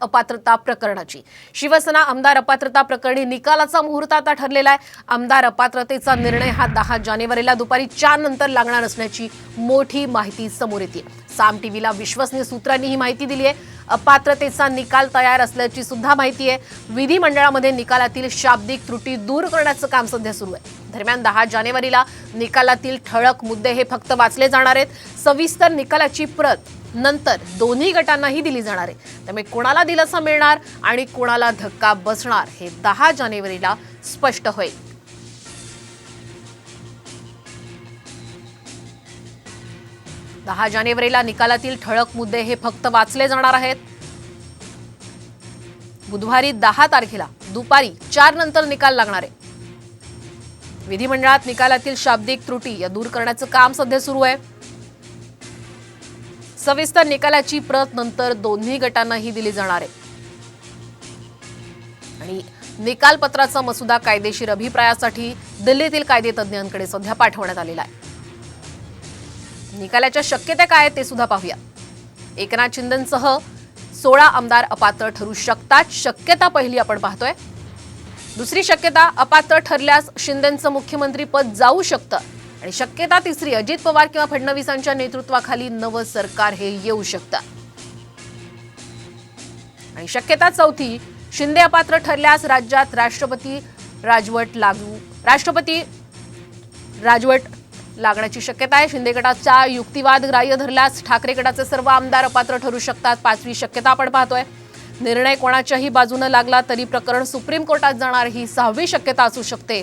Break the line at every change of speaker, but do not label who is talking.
अपात्रता प्रकरणाची. शिवसेना आमदार अपात्रता प्रकरणी निकालाचा मुहूर्त आता ठरलेला आहे. आमदार अपात्रतेचा निर्णय हा दहा जानेवारीला दुपारी चार नंतर लागणार असण्याची मोठी माहिती समोर येते. साम टीव्हीला विश्वसनीय सूत्रांनी ही माहिती दिली आहे. अपात्रतेचा निकाल तयार असल्याची सुद्धा माहिती आहे. विधिमंडळामध्ये निकालातील शाब्दिक त्रुटी दूर करण्याचं काम सध्या सुरू आहे. दरम्यान दहा जानेवारीला निकालातील ठळक मुद्दे हे फक्त वाचले जाणार आहेत. सविस्तर निकालाची प्रत नंतर दोन्ही गटांनाही दिली जाणार आहे. त्यामुळे कोणाला दिलासा मिळणार आणि कोणाला धक्का बसणार हे दहा जानेवारीला स्पष्ट होईल. दहा जानेवारीला निकालातील ठळक मुद्दे हे फक्त वाचले जाणार आहेत. बुधवारी दहा तारखेला दुपारी चार नंतर निकाल लागणार आहे. विधिमंडळात निकालातील शाब्दिक त्रुटी या दूर करण्याचं काम सध्या सुरू आहे. सविस्तर निकालाची प्रत नंतर दोन्ही गटांनाही दिली जाणार आहे. आणि निकालपत्राचा मसुदा कायदेशीर अभिप्रायासाठी दिल्लीतील कायदे तज्ज्ञांकडे सध्या पाठवण्यात आलेला आहे. निकालाच्या शक्यता काय आहेत ते सुद्धा पाहूया. एकनाथ शिंदेसह सोळा आमदार अपात्र ठरू शकतात. शक्यता पहिली आपण पाहतोय. दुसरी शक्यता अपात्र ठरल्यास शिंदेचं मुख्यमंत्रीपद जाऊ शकतं. आणि शक्यता तिसरी अजित पवार किंवा फडणवीसांच्या नेतृत्वाखाली नवं सरकार हे येऊ शकतं. आणि शक्यता चौथी शिंदे अपात्र ठरल्यास राज्यात राष्ट्रपती राजवट लागू राष्ट्रपती राजवट लागण्याची शक्यता आहे. शिंदे गटाचा युक्तिवाद ग्राह्य धरल्यास ठाकरे गटाचे सर्व आमदार अपात्र ठरू शकतात. पाचवी शक्यता आपण पाहतोय. निर्णय कोणाच्याही बाजूने लागला तरी प्रकरण सुप्रीम कोर्टात जाणार. ही सहावी शक्यता असू शकते.